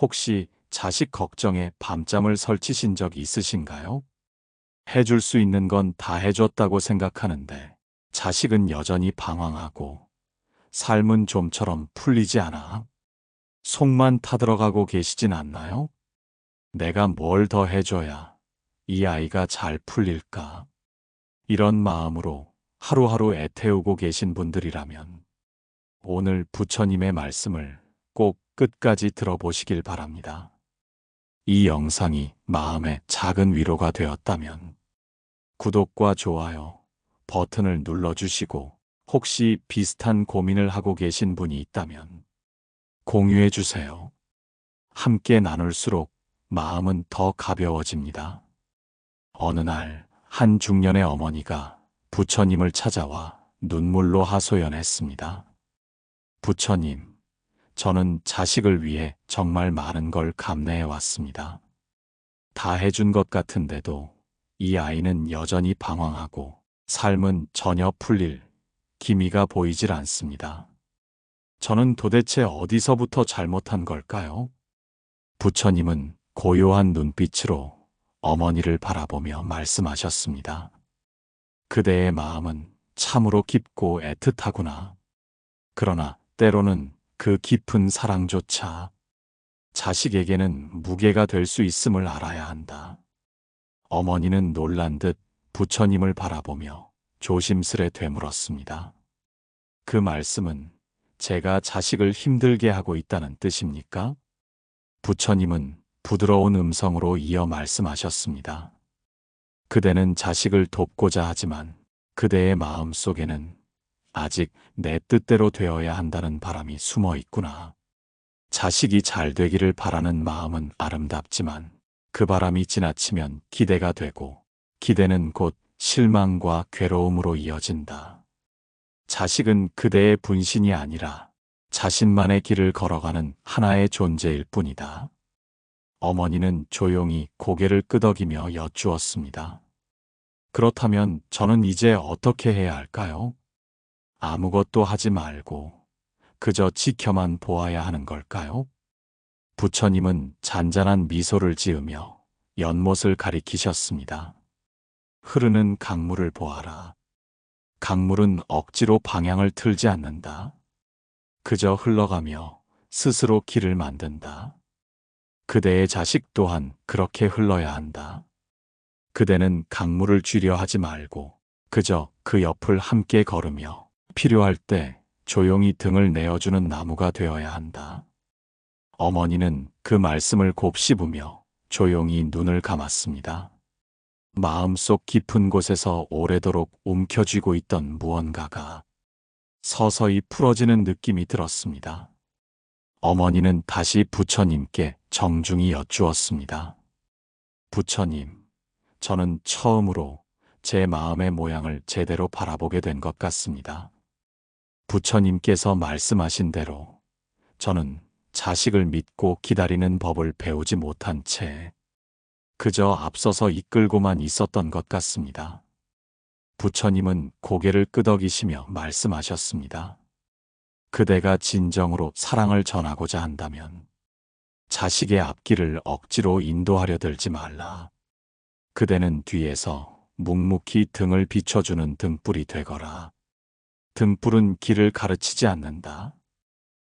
혹시 자식 걱정에 밤잠을 설치신 적 있으신가요? 해줄 수 있는 건 다 해줬다고 생각하는데 자식은 여전히 방황하고 삶은 좀처럼 풀리지 않아. 속만 타들어가고 계시진 않나요? 내가 뭘 더 해줘야 이 아이가 잘 풀릴까? 이런 마음으로 하루하루 애태우고 계신 분들이라면 오늘 부처님의 말씀을 꼭 끝까지 들어보시길 바랍니다. 이 영상이 마음에 작은 위로가 되었다면 구독과 좋아요 버튼을 눌러주시고 혹시 비슷한 고민을 하고 계신 분이 있다면 공유해 주세요. 함께 나눌수록 마음은 더 가벼워집니다. 어느 날 한 중년의 어머니가 부처님을 찾아와 눈물로 하소연했습니다. 부처님, 저는 자식을 위해 정말 많은 걸 감내해 왔습니다. 다 해준 것 같은데도 이 아이는 여전히 방황하고 삶은 전혀 풀릴 기미가 보이질 않습니다. 저는 도대체 어디서부터 잘못한 걸까요? 부처님은 고요한 눈빛으로 어머니를 바라보며 말씀하셨습니다. 그대의 마음은 참으로 깊고 애틋하구나. 그러나 때로는 그 깊은 사랑조차 자식에게는 무게가 될 수 있음을 알아야 한다. 어머니는 놀란 듯 부처님을 바라보며 조심스레 되물었습니다. 그 말씀은 제가 자식을 힘들게 하고 있다는 뜻입니까? 부처님은 부드러운 음성으로 이어 말씀하셨습니다. 그대는 자식을 돕고자 하지만 그대의 마음 속에는 아직 내 뜻대로 되어야 한다는 바람이 숨어 있구나. 자식이 잘 되기를 바라는 마음은 아름답지만 그 바람이 지나치면 기대가 되고 기대는 곧 실망과 괴로움으로 이어진다. 자식은 그대의 분신이 아니라 자신만의 길을 걸어가는 하나의 존재일 뿐이다. 어머니는 조용히 고개를 끄덕이며 여쭈었습니다. 그렇다면 저는 이제 어떻게 해야 할까요? 아무것도 하지 말고 그저 지켜만 보아야 하는 걸까요? 부처님은 잔잔한 미소를 지으며 연못을 가리키셨습니다. 흐르는 강물을 보아라. 강물은 억지로 방향을 틀지 않는다. 그저 흘러가며 스스로 길을 만든다. 그대의 자식 또한 그렇게 흘러야 한다. 그대는 강물을 쥐려 하지 말고 그저 그 옆을 함께 걸으며 필요할 때 조용히 등을 내어주는 나무가 되어야 한다. 어머니는 그 말씀을 곱씹으며 조용히 눈을 감았습니다. 마음속 깊은 곳에서 오래도록 움켜쥐고 있던 무언가가 서서히 풀어지는 느낌이 들었습니다. 어머니는 다시 부처님께 정중히 여쭈었습니다. 부처님, 저는 처음으로 제 마음의 모양을 제대로 바라보게 된 것 같습니다. 부처님께서 말씀하신 대로 저는 자식을 믿고 기다리는 법을 배우지 못한 채 그저 앞서서 이끌고만 있었던 것 같습니다. 부처님은 고개를 끄덕이시며 말씀하셨습니다. 그대가 진정으로 사랑을 전하고자 한다면 자식의 앞길을 억지로 인도하려 들지 말라. 그대는 뒤에서 묵묵히 등을 비춰주는 등불이 되거라. 등불은 길을 가르치지 않는다.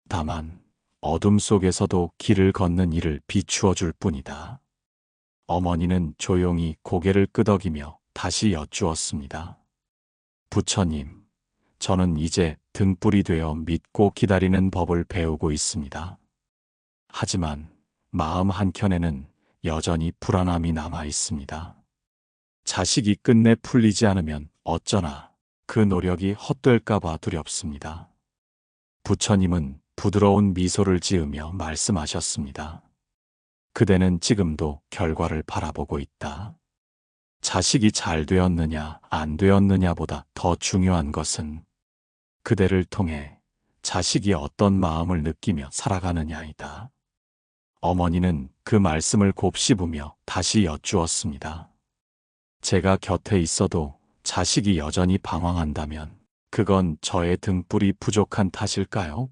다만 어둠 속에서도 길을 걷는 이를 비추어 줄 뿐이다. 어머니는 조용히 고개를 끄덕이며 다시 여쭈었습니다. 부처님, 저는 이제 등불이 되어 믿고 기다리는 법을 배우고 있습니다. 하지만 마음 한켠에는 여전히 불안함이 남아 있습니다. 자식이 끝내 풀리지 않으면 어쩌나 그 노력이 헛될까봐 두렵습니다. 부처님은 부드러운 미소를 지으며 말씀하셨습니다. 그대는 지금도 결과를 바라보고 있다. 자식이 잘 되었느냐, 안 되었느냐보다 더 중요한 것은 그대를 통해 자식이 어떤 마음을 느끼며 살아가느냐이다. 어머니는 그 말씀을 곱씹으며 다시 여쭈었습니다. 제가 곁에 있어도 자식이 여전히 방황한다면 그건 저의 등불이 부족한 탓일까요?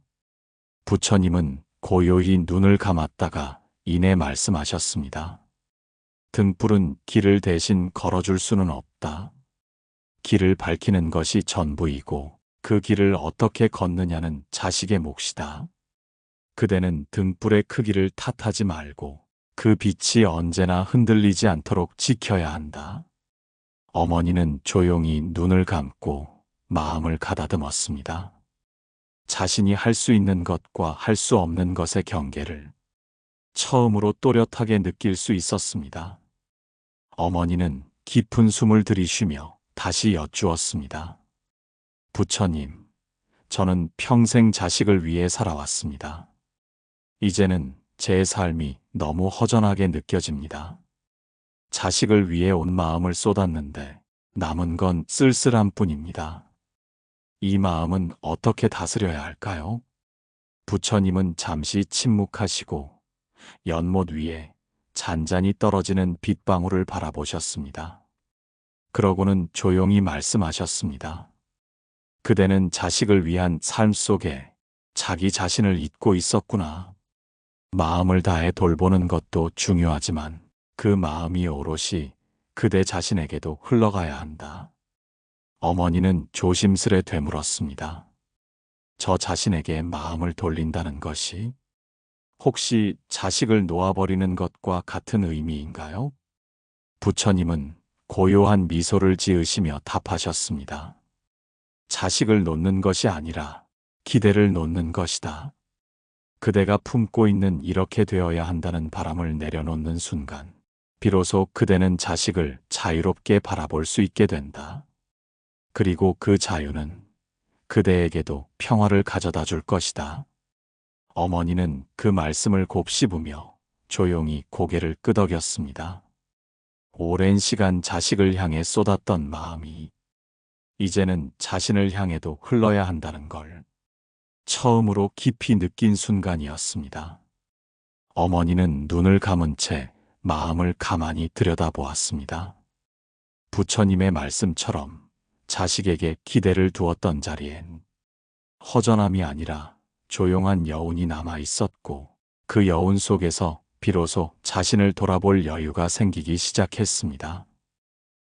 부처님은 고요히 눈을 감았다가 이내 말씀하셨습니다. 등불은 길을 대신 걸어줄 수는 없다. 길을 밝히는 것이 전부이고 그 길을 어떻게 걷느냐는 자식의 몫이다. 그대는 등불의 크기를 탓하지 말고 그 빛이 언제나 흔들리지 않도록 지켜야 한다. 어머니는 조용히 눈을 감고 마음을 가다듬었습니다. 자신이 할 수 있는 것과 할 수 없는 것의 경계를 처음으로 또렷하게 느낄 수 있었습니다. 어머니는 깊은 숨을 들이쉬며 다시 여쭈었습니다. 부처님, 저는 평생 자식을 위해 살아왔습니다. 이제는 제 삶이 너무 허전하게 느껴집니다. 자식을 위해 온 마음을 쏟았는데 남은 건 쓸쓸함 뿐입니다. 이 마음은 어떻게 다스려야 할까요? 부처님은 잠시 침묵하시고 연못 위에 잔잔히 떨어지는 빗방울을 바라보셨습니다. 그러고는 조용히 말씀하셨습니다. 그대는 자식을 위한 삶 속에 자기 자신을 잊고 있었구나. 마음을 다해 돌보는 것도 중요하지만 그 마음이 오롯이 그대 자신에게도 흘러가야 한다. 어머니는 조심스레 되물었습니다. 저 자신에게 마음을 돌린다는 것이 혹시 자식을 놓아버리는 것과 같은 의미인가요? 부처님은 고요한 미소를 지으시며 답하셨습니다. 자식을 놓는 것이 아니라 기대를 놓는 것이다. 그대가 품고 있는 이렇게 되어야 한다는 바람을 내려놓는 순간, 비로소 그대는 자식을 자유롭게 바라볼 수 있게 된다. 그리고 그 자유는 그대에게도 평화를 가져다 줄 것이다. 어머니는 그 말씀을 곱씹으며 조용히 고개를 끄덕였습니다. 오랜 시간 자식을 향해 쏟았던 마음이 이제는 자신을 향해도 흘러야 한다는 걸 처음으로 깊이 느낀 순간이었습니다. 어머니는 눈을 감은 채 마음을 가만히 들여다보았습니다. 부처님의 말씀처럼 자식에게 기대를 두었던 자리엔 허전함이 아니라 조용한 여운이 남아 있었고 그 여운 속에서 비로소 자신을 돌아볼 여유가 생기기 시작했습니다.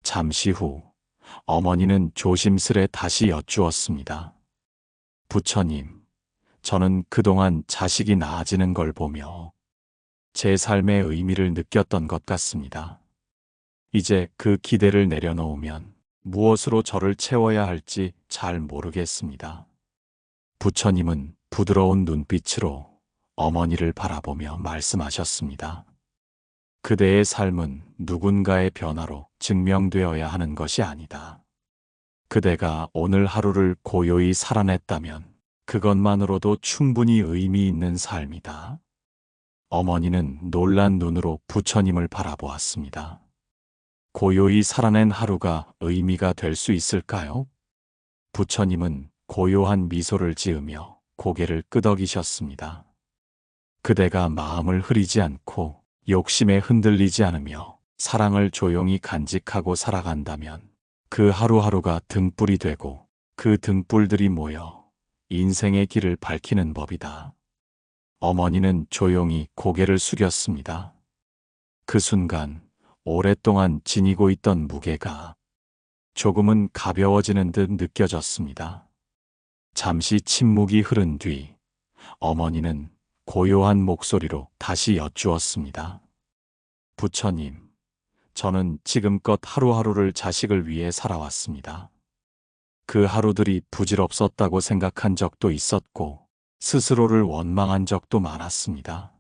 잠시 후 어머니는 조심스레 다시 여쭈었습니다. 부처님, 저는 그동안 자식이 나아지는 걸 보며 제 삶의 의미를 느꼈던 것 같습니다. 이제 그 기대를 내려놓으면 무엇으로 저를 채워야 할지 잘 모르겠습니다. 부처님은 부드러운 눈빛으로 어머니를 바라보며 말씀하셨습니다. 그대의 삶은 누군가의 변화로 증명되어야 하는 것이 아니다. 그대가 오늘 하루를 고요히 살아냈다면 그것만으로도 충분히 의미 있는 삶이다. 어머니는 놀란 눈으로 부처님을 바라보았습니다. 고요히 살아낸 하루가 의미가 될 수 있을까요? 부처님은 고요한 미소를 지으며 고개를 끄덕이셨습니다. 그대가 마음을 흐리지 않고 욕심에 흔들리지 않으며 사랑을 조용히 간직하고 살아간다면 그 하루하루가 등불이 되고 그 등불들이 모여 인생의 길을 밝히는 법이다. 어머니는 조용히 고개를 숙였습니다. 그 순간 오랫동안 지니고 있던 무게가 조금은 가벼워지는 듯 느껴졌습니다. 잠시 침묵이 흐른 뒤 어머니는 고요한 목소리로 다시 여쭈었습니다. 부처님, 저는 지금껏 하루하루를 자식을 위해 살아왔습니다. 그 하루들이 부질없었다고 생각한 적도 있었고, 스스로를 원망한 적도 많았습니다.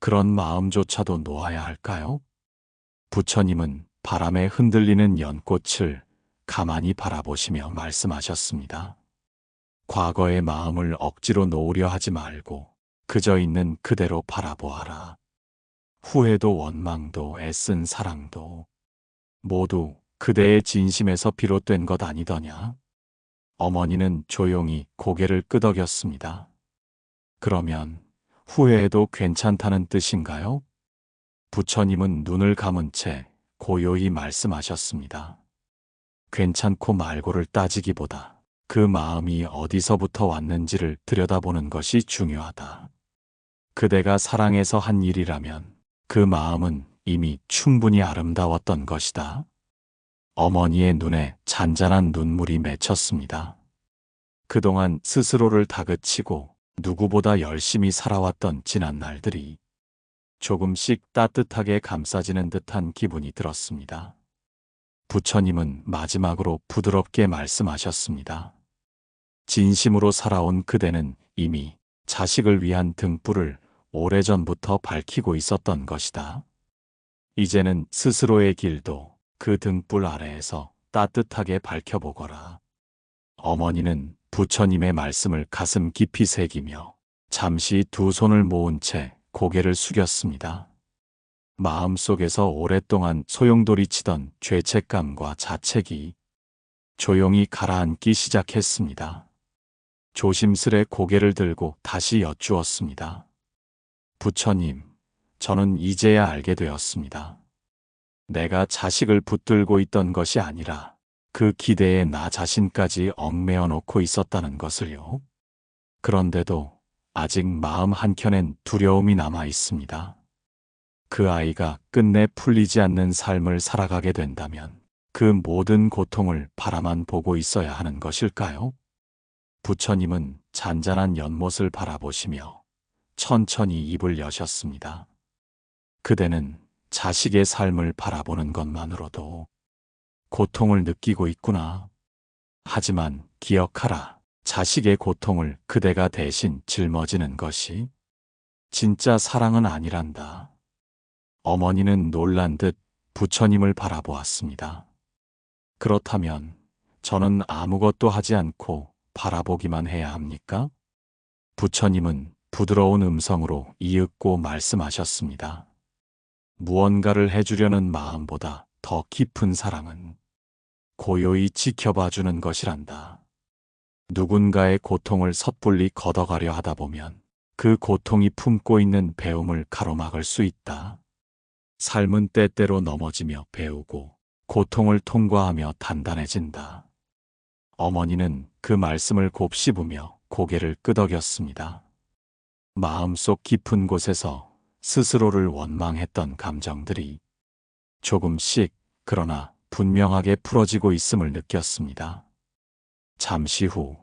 그런 마음조차도 놓아야 할까요? 부처님은 바람에 흔들리는 연꽃을 가만히 바라보시며 말씀하셨습니다. 과거의 마음을 억지로 놓으려 하지 말고 그저 있는 그대로 바라보아라. 후회도 원망도 애쓴 사랑도 모두 그대의 진심에서 비롯된 것 아니더냐? 어머니는 조용히 고개를 끄덕였습니다. 그러면 후회해도 괜찮다는 뜻인가요? 부처님은 눈을 감은 채 고요히 말씀하셨습니다. 괜찮고 말고를 따지기보다 그 마음이 어디서부터 왔는지를 들여다보는 것이 중요하다. 그대가 사랑해서 한 일이라면 그 마음은 이미 충분히 아름다웠던 것이다. 어머니의 눈에 잔잔한 눈물이 맺혔습니다. 그동안 스스로를 다그치고 누구보다 열심히 살아왔던 지난 날들이 조금씩 따뜻하게 감싸지는 듯한 기분이 들었습니다. 부처님은 마지막으로 부드럽게 말씀하셨습니다. 진심으로 살아온 그대는 이미 자식을 위한 등불을 오래전부터 밝히고 있었던 것이다. 이제는 스스로의 길도 그 등불 아래에서 따뜻하게 밝혀보거라. 어머니는 부처님의 말씀을 가슴 깊이 새기며 잠시 두 손을 모은 채 고개를 숙였습니다. 마음속에서 오랫동안 소용돌이치던 죄책감과 자책이 조용히 가라앉기 시작했습니다. 조심스레 고개를 들고 다시 여쭈었습니다. 부처님, 저는 이제야 알게 되었습니다. 내가 자식을 붙들고 있던 것이 아니라 그 기대에 나 자신까지 얽매어 놓고 있었다는 것을요. 그런데도 아직 마음 한켠엔 두려움이 남아 있습니다. 그 아이가 끝내 풀리지 않는 삶을 살아가게 된다면 그 모든 고통을 바라만 보고 있어야 하는 것일까요? 부처님은 잔잔한 연못을 바라보시며 천천히 입을 여셨습니다. 그대는 자식의 삶을 바라보는 것만으로도 고통을 느끼고 있구나. 하지만 기억하라. 자식의 고통을 그대가 대신 짊어지는 것이 진짜 사랑은 아니란다. 어머니는 놀란 듯 부처님을 바라보았습니다. 그렇다면 저는 아무것도 하지 않고 바라보기만 해야 합니까? 부처님은 부드러운 음성으로 이윽고 말씀하셨습니다. 무언가를 해주려는 마음보다 더 깊은 사랑은 고요히 지켜봐 주는 것이란다. 누군가의 고통을 섣불리 걷어가려 하다 보면 그 고통이 품고 있는 배움을 가로막을 수 있다. 삶은 때때로 넘어지며 배우고 고통을 통과하며 단단해진다. 어머니는 그 말씀을 곱씹으며 고개를 끄덕였습니다. 마음속 깊은 곳에서 스스로를 원망했던 감정들이 조금씩 그러나 분명하게 풀어지고 있음을 느꼈습니다. 잠시 후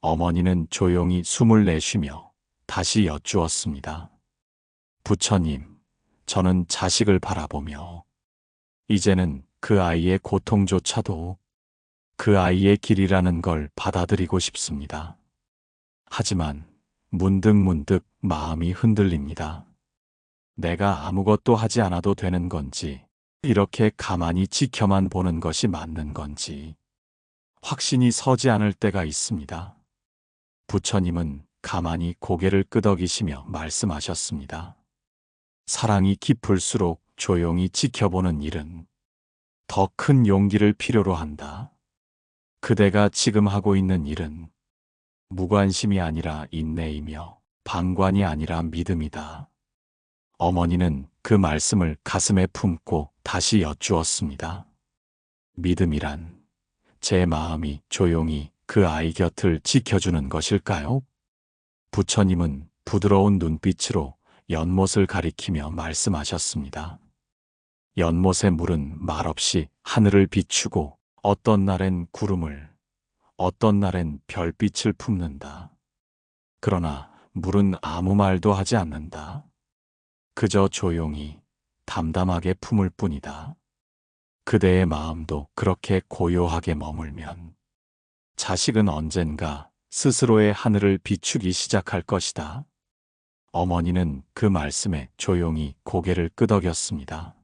어머니는 조용히 숨을 내쉬며 다시 여쭈었습니다. 부처님, 저는 자식을 바라보며 이제는 그 아이의 고통조차도 그 아이의 길이라는 걸 받아들이고 싶습니다. 하지만 문득문득 마음이 흔들립니다. 내가 아무것도 하지 않아도 되는 건지, 이렇게 가만히 지켜만 보는 것이 맞는 건지, 확신이 서지 않을 때가 있습니다. 부처님은 가만히 고개를 끄덕이시며 말씀하셨습니다. 사랑이 깊을수록 조용히 지켜보는 일은 더 큰 용기를 필요로 한다. 그대가 지금 하고 있는 일은 무관심이 아니라 인내이며 방관이 아니라 믿음이다. 어머니는 그 말씀을 가슴에 품고 다시 여쭈었습니다. 믿음이란 제 마음이 조용히 그 아이 곁을 지켜주는 것일까요? 부처님은 부드러운 눈빛으로 연못을 가리키며 말씀하셨습니다. 연못의 물은 말없이 하늘을 비추고 어떤 날엔 구름을, 어떤 날엔 별빛을 품는다. 그러나 물은 아무 말도 하지 않는다. 그저 조용히 담담하게 품을 뿐이다. 그대의 마음도 그렇게 고요하게 머물면 자식은 언젠가 스스로의 하늘을 비추기 시작할 것이다. 어머니는 그 말씀에 조용히 고개를 끄덕였습니다.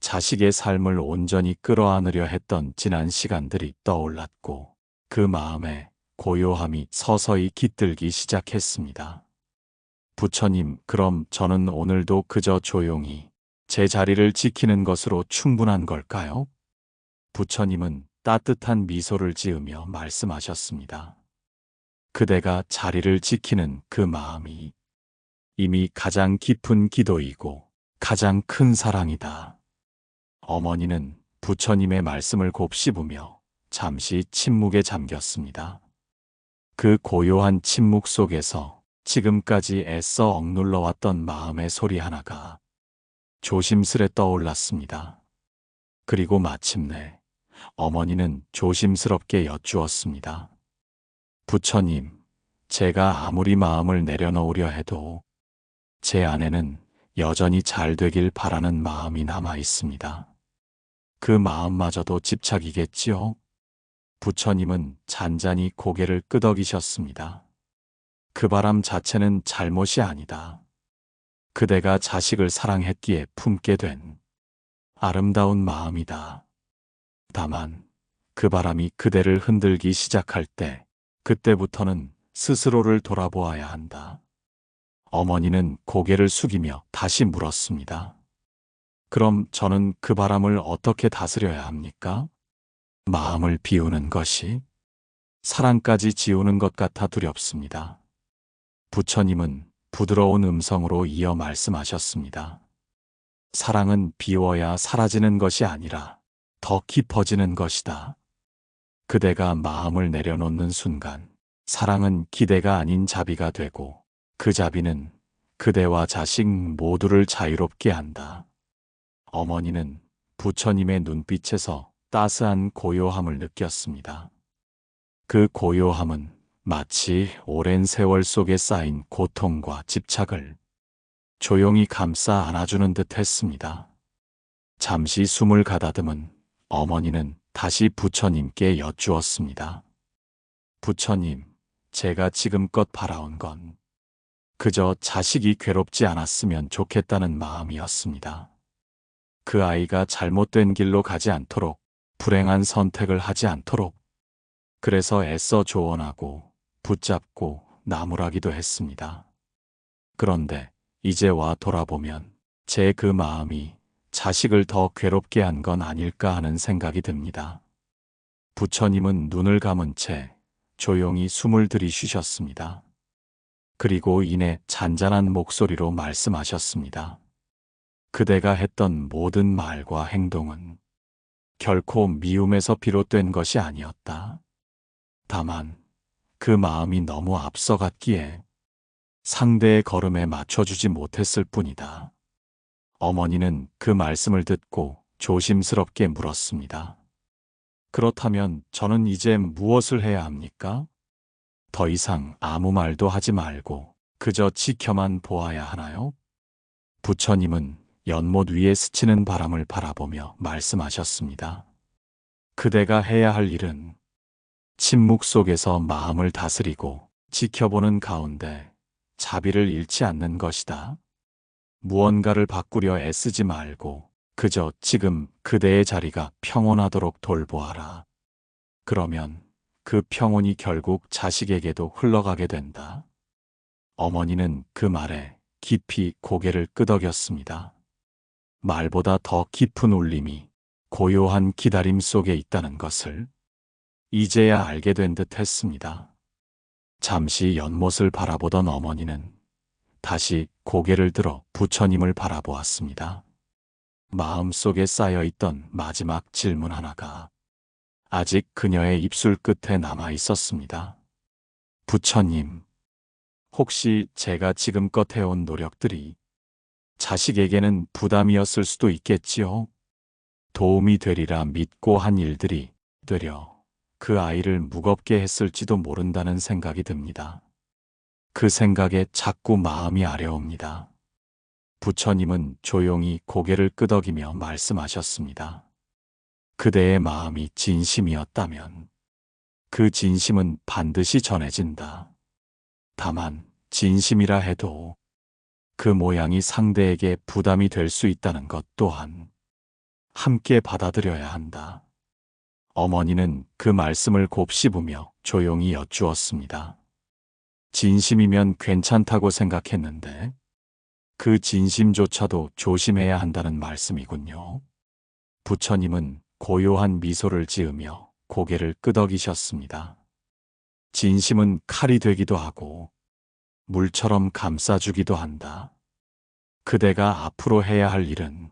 자식의 삶을 온전히 끌어안으려 했던 지난 시간들이 떠올랐고 그 마음에 고요함이 서서히 깃들기 시작했습니다. 부처님, 그럼 저는 오늘도 그저 조용히 제 자리를 지키는 것으로 충분한 걸까요? 부처님은 따뜻한 미소를 지으며 말씀하셨습니다. 그대가 자리를 지키는 그 마음이 이미 가장 깊은 기도이고 가장 큰 사랑이다. 어머니는 부처님의 말씀을 곱씹으며 잠시 침묵에 잠겼습니다. 그 고요한 침묵 속에서 지금까지 애써 억눌러 왔던 마음의 소리 하나가 조심스레 떠올랐습니다. 그리고 마침내 어머니는 조심스럽게 여쭈었습니다. 부처님, 제가 아무리 마음을 내려놓으려 해도 제 안에는 여전히 잘 되길 바라는 마음이 남아 있습니다. 그 마음마저도 집착이겠지요? 부처님은 잔잔히 고개를 끄덕이셨습니다. 그 바람 자체는 잘못이 아니다. 그대가 자식을 사랑했기에 품게 된 아름다운 마음이다. 다만 그 바람이 그대를 흔들기 시작할 때 그때부터는 스스로를 돌아보아야 한다. 어머니는 고개를 숙이며 다시 물었습니다. 그럼 저는 그 바람을 어떻게 다스려야 합니까? 마음을 비우는 것이 사랑까지 지우는 것 같아 두렵습니다. 부처님은 부드러운 음성으로 이어 말씀하셨습니다. 사랑은 비워야 사라지는 것이 아니라 더 깊어지는 것이다. 그대가 마음을 내려놓는 순간 사랑은 기대가 아닌 자비가 되고 그 자비는 그대와 자식 모두를 자유롭게 한다. 어머니는 부처님의 눈빛에서 따스한 고요함을 느꼈습니다. 그 고요함은 마치 오랜 세월 속에 쌓인 고통과 집착을 조용히 감싸 안아주는 듯 했습니다. 잠시 숨을 가다듬은 어머니는 다시 부처님께 여쭈었습니다. 부처님, 제가 지금껏 바라온 건 그저 자식이 괴롭지 않았으면 좋겠다는 마음이었습니다. 그 아이가 잘못된 길로 가지 않도록 불행한 선택을 하지 않도록 그래서 애써 조언하고 붙잡고 나무라기도 했습니다. 그런데 이제 와 돌아보면 제 그 마음이 자식을 더 괴롭게 한 건 아닐까 하는 생각이 듭니다. 부처님은 눈을 감은 채 조용히 숨을 들이쉬셨습니다. 그리고 이내 잔잔한 목소리로 말씀하셨습니다. 그대가 했던 모든 말과 행동은 결코 미움에서 비롯된 것이 아니었다. 다만 그 마음이 너무 앞서갔기에 상대의 걸음에 맞춰주지 못했을 뿐이다. 어머니는 그 말씀을 듣고 조심스럽게 물었습니다. 그렇다면 저는 이제 무엇을 해야 합니까? 더 이상 아무 말도 하지 말고 그저 지켜만 보아야 하나요? 부처님은 연못 위에 스치는 바람을 바라보며 말씀하셨습니다. 그대가 해야 할 일은 침묵 속에서 마음을 다스리고 지켜보는 가운데 자비를 잃지 않는 것이다. 무언가를 바꾸려 애쓰지 말고 그저 지금 그대의 자리가 평온하도록 돌보아라. 그러면 그 평온이 결국 자식에게도 흘러가게 된다. 어머니는 그 말에 깊이 고개를 끄덕였습니다. 말보다 더 깊은 울림이 고요한 기다림 속에 있다는 것을 이제야 알게 된 듯 했습니다. 잠시 연못을 바라보던 어머니는 다시 고개를 들어 부처님을 바라보았습니다. 마음속에 쌓여있던 마지막 질문 하나가 아직 그녀의 입술 끝에 남아 있었습니다. 부처님, 혹시 제가 지금껏 해온 노력들이 자식에게는 부담이었을 수도 있겠지요? 도움이 되리라 믿고 한 일들이 되려 그 아이를 무겁게 했을지도 모른다는 생각이 듭니다. 그 생각에 자꾸 마음이 아려옵니다. 부처님은 조용히 고개를 끄덕이며 말씀하셨습니다. 그대의 마음이 진심이었다면 그 진심은 반드시 전해진다. 다만 진심이라 해도 그 모양이 상대에게 부담이 될 수 있다는 것 또한 함께 받아들여야 한다. 어머니는 그 말씀을 곱씹으며 조용히 여쭈었습니다. 진심이면 괜찮다고 생각했는데 그 진심조차도 조심해야 한다는 말씀이군요. 부처님은 고요한 미소를 지으며 고개를 끄덕이셨습니다. 진심은 칼이 되기도 하고 물처럼 감싸주기도 한다. 그대가 앞으로 해야 할 일은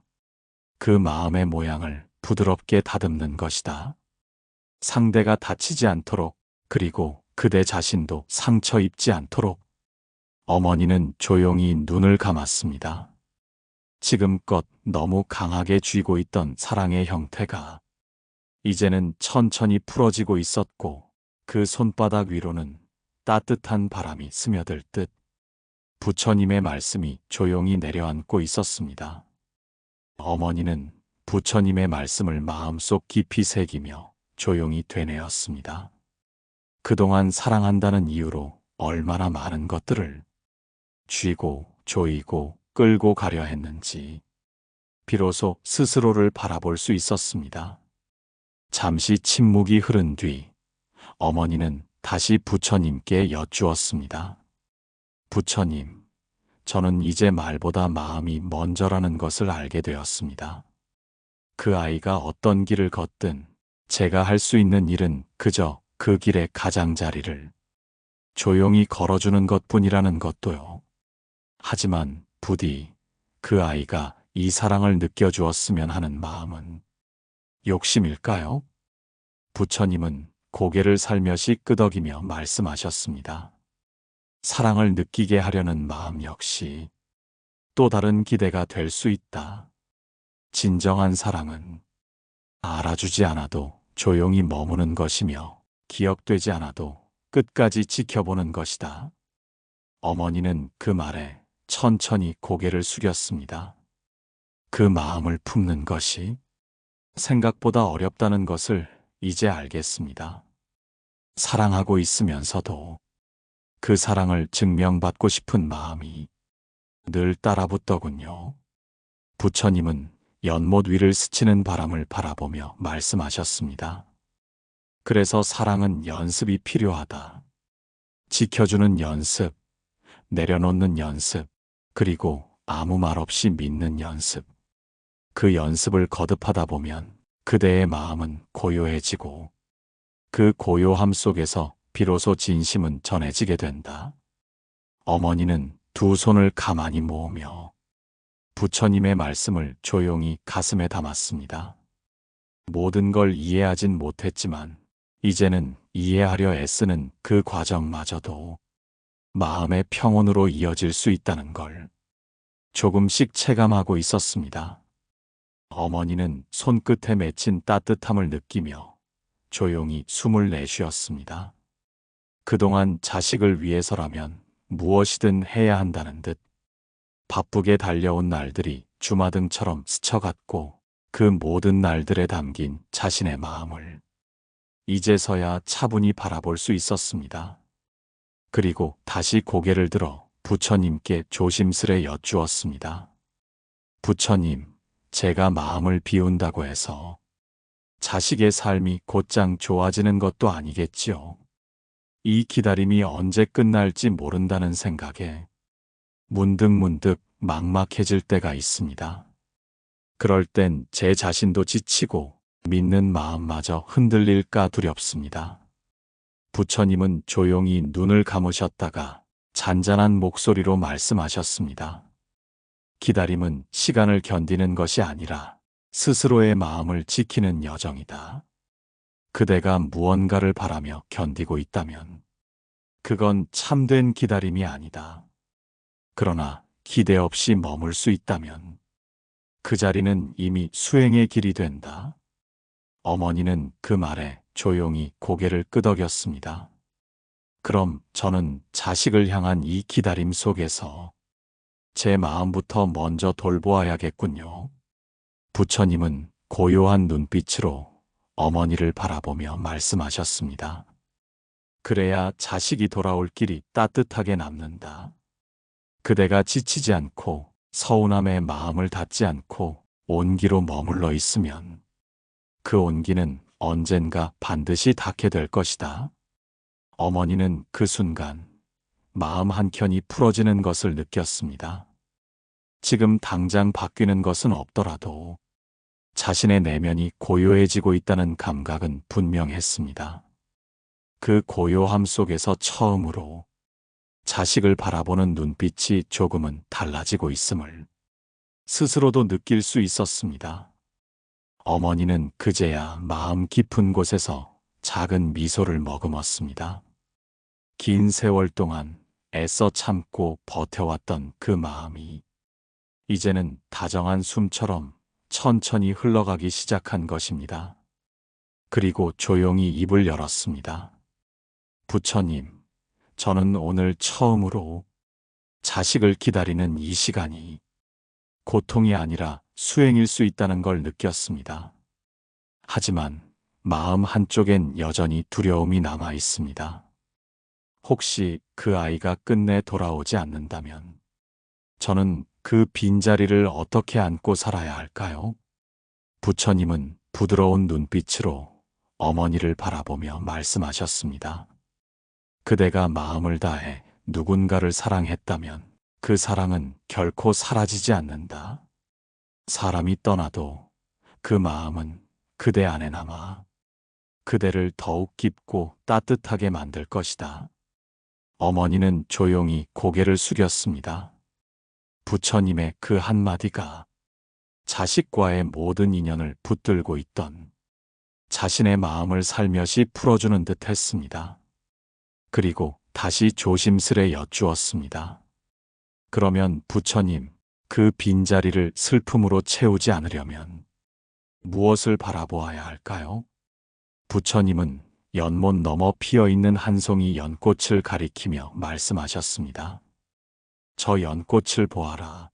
그 마음의 모양을 부드럽게 다듬는 것이다. 상대가 다치지 않도록 그리고 그대 자신도 상처 입지 않도록 어머니는 조용히 눈을 감았습니다. 지금껏 너무 강하게 쥐고 있던 사랑의 형태가 이제는 천천히 풀어지고 있었고 그 손바닥 위로는 따뜻한 바람이 스며들 듯 부처님의 말씀이 조용히 내려앉고 있었습니다. 어머니는 부처님의 말씀을 마음속 깊이 새기며 조용히 되뇌었습니다. 그동안 사랑한다는 이유로 얼마나 많은 것들을 쥐고 조이고 끌고 가려 했는지 비로소 스스로를 바라볼 수 있었습니다. 잠시 침묵이 흐른 뒤 어머니는 다시 부처님께 여쭈었습니다. 부처님, 저는 이제 말보다 마음이 먼저라는 것을 알게 되었습니다. 그 아이가 어떤 길을 걷든 제가 할 수 있는 일은 그저 그 길의 가장자리를 조용히 걸어주는 것 뿐이라는 것도요. 하지만 부디 그 아이가 이 사랑을 느껴주었으면 하는 마음은 욕심일까요? 부처님은 고개를 살며시 끄덕이며 말씀하셨습니다. 사랑을 느끼게 하려는 마음 역시 또 다른 기대가 될 수 있다. 진정한 사랑은 알아주지 않아도 조용히 머무는 것이며 기억되지 않아도 끝까지 지켜보는 것이다. 어머니는 그 말에 천천히 고개를 숙였습니다. 그 마음을 품는 것이 생각보다 어렵다는 것을 이제 알겠습니다. 사랑하고 있으면서도 그 사랑을 증명받고 싶은 마음이 늘 따라붙더군요. 부처님은 연못 위를 스치는 바람을 바라보며 말씀하셨습니다. 그래서 사랑은 연습이 필요하다. 지켜주는 연습, 내려놓는 연습, 그리고 아무 말 없이 믿는 연습. 그 연습을 거듭하다 보면 그대의 마음은 고요해지고 그 고요함 속에서 비로소 진심은 전해지게 된다. 어머니는 두 손을 가만히 모으며 부처님의 말씀을 조용히 가슴에 담았습니다. 모든 걸 이해하진 못했지만 이제는 이해하려 애쓰는 그 과정마저도 마음의 평온으로 이어질 수 있다는 걸 조금씩 체감하고 있었습니다. 어머니는 손끝에 맺힌 따뜻함을 느끼며 조용히 숨을 내쉬었습니다. 그동안 자식을 위해서라면 무엇이든 해야 한다는 듯 바쁘게 달려온 날들이 주마등처럼 스쳐갔고 그 모든 날들에 담긴 자신의 마음을 이제서야 차분히 바라볼 수 있었습니다. 그리고 다시 고개를 들어 부처님께 조심스레 여쭈었습니다. 부처님, 제가 마음을 비운다고 해서 자식의 삶이 곧장 좋아지는 것도 아니겠지요. 이 기다림이 언제 끝날지 모른다는 생각에 문득문득 막막해질 때가 있습니다. 그럴 땐 제 자신도 지치고 믿는 마음마저 흔들릴까 두렵습니다. 부처님은 조용히 눈을 감으셨다가 잔잔한 목소리로 말씀하셨습니다. 기다림은 시간을 견디는 것이 아니라 스스로의 마음을 지키는 여정이다. 그대가 무언가를 바라며 견디고 있다면 그건 참된 기다림이 아니다. 그러나 기대 없이 머물 수 있다면 그 자리는 이미 수행의 길이 된다. 어머니는 그 말에 조용히 고개를 끄덕였습니다. 그럼 저는 자식을 향한 이 기다림 속에서 제 마음부터 먼저 돌보아야겠군요. 부처님은 고요한 눈빛으로 어머니를 바라보며 말씀하셨습니다. 그래야 자식이 돌아올 길이 따뜻하게 남는다. 그대가 지치지 않고 서운함에 마음을 닫지 않고 온기로 머물러 있으면 그 온기는 언젠가 반드시 닿게 될 것이다. 어머니는 그 순간 마음 한켠이 풀어지는 것을 느꼈습니다. 지금 당장 바뀌는 것은 없더라도 자신의 내면이 고요해지고 있다는 감각은 분명했습니다. 그 고요함 속에서 처음으로 자식을 바라보는 눈빛이 조금은 달라지고 있음을 스스로도 느낄 수 있었습니다. 어머니는 그제야 마음 깊은 곳에서 작은 미소를 머금었습니다. 긴 세월 동안 애써 참고 버텨왔던 그 마음이 이제는 다정한 숨처럼 천천히 흘러가기 시작한 것입니다. 그리고 조용히 입을 열었습니다. 부처님, 저는 오늘 처음으로 자식을 기다리는 이 시간이 고통이 아니라 수행일 수 있다는 걸 느꼈습니다. 하지만 마음 한쪽엔 여전히 두려움이 남아 있습니다. 혹시 그 아이가 끝내 돌아오지 않는다면 저는 그 빈자리를 어떻게 안고 살아야 할까요? 부처님은 부드러운 눈빛으로 어머니를 바라보며 말씀하셨습니다. 그대가 마음을 다해 누군가를 사랑했다면 그 사랑은 결코 사라지지 않는다. 사람이 떠나도 그 마음은 그대 안에 남아 그대를 더욱 깊고 따뜻하게 만들 것이다. 어머니는 조용히 고개를 숙였습니다. 부처님의 그 한마디가 자식과의 모든 인연을 붙들고 있던 자신의 마음을 살며시 풀어주는 듯 했습니다. 그리고 다시 조심스레 여쭈었습니다. 그러면 부처님, 그 빈자리를 슬픔으로 채우지 않으려면 무엇을 바라보아야 할까요? 부처님은 연못 넘어 피어 있는 한 송이 연꽃을 가리키며 말씀하셨습니다. 저 연꽃을 보아라.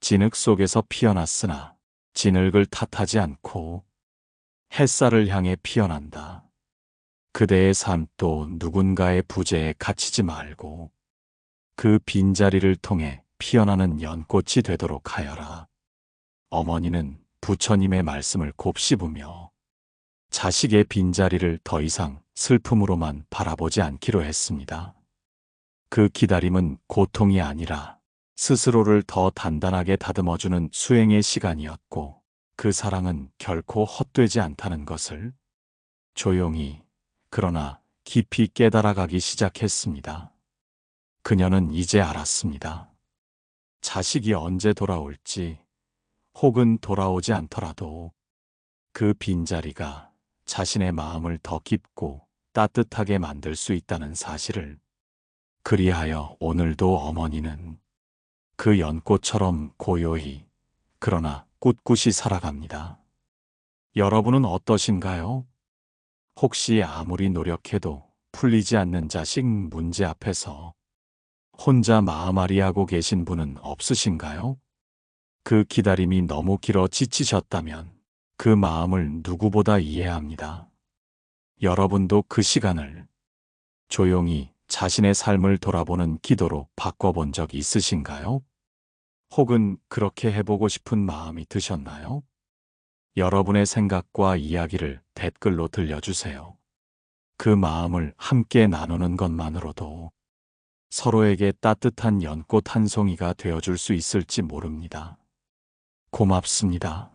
진흙 속에서 피어났으나 진흙을 탓하지 않고 햇살을 향해 피어난다. 그대의 삶도 누군가의 부재에 갇히지 말고 그 빈자리를 통해 피어나는 연꽃이 되도록 하여라. 어머니는 부처님의 말씀을 곱씹으며 자식의 빈자리를 더 이상 슬픔으로만 바라보지 않기로 했습니다. 그 기다림은 고통이 아니라 스스로를 더 단단하게 다듬어주는 수행의 시간이었고 그 사랑은 결코 헛되지 않다는 것을 조용히 그러나 깊이 깨달아가기 시작했습니다. 그녀는 이제 알았습니다. 자식이 언제 돌아올지 혹은 돌아오지 않더라도 그 빈자리가 자신의 마음을 더 깊고 따뜻하게 만들 수 있다는 사실을 그리하여 오늘도 어머니는 그 연꽃처럼 고요히 그러나 꿋꿋이 살아갑니다. 여러분은 어떠신가요? 혹시 아무리 노력해도 풀리지 않는 자식 문제 앞에서 혼자 마음앓이하고 계신 분은 없으신가요? 그 기다림이 너무 길어 지치셨다면 그 마음을 누구보다 이해합니다. 여러분도 그 시간을 조용히 자신의 삶을 돌아보는 기도로 바꿔본 적 있으신가요? 혹은 그렇게 해보고 싶은 마음이 드셨나요? 여러분의 생각과 이야기를 댓글로 들려주세요. 그 마음을 함께 나누는 것만으로도 서로에게 따뜻한 연꽃 한 송이가 되어줄 수 있을지 모릅니다. 고맙습니다.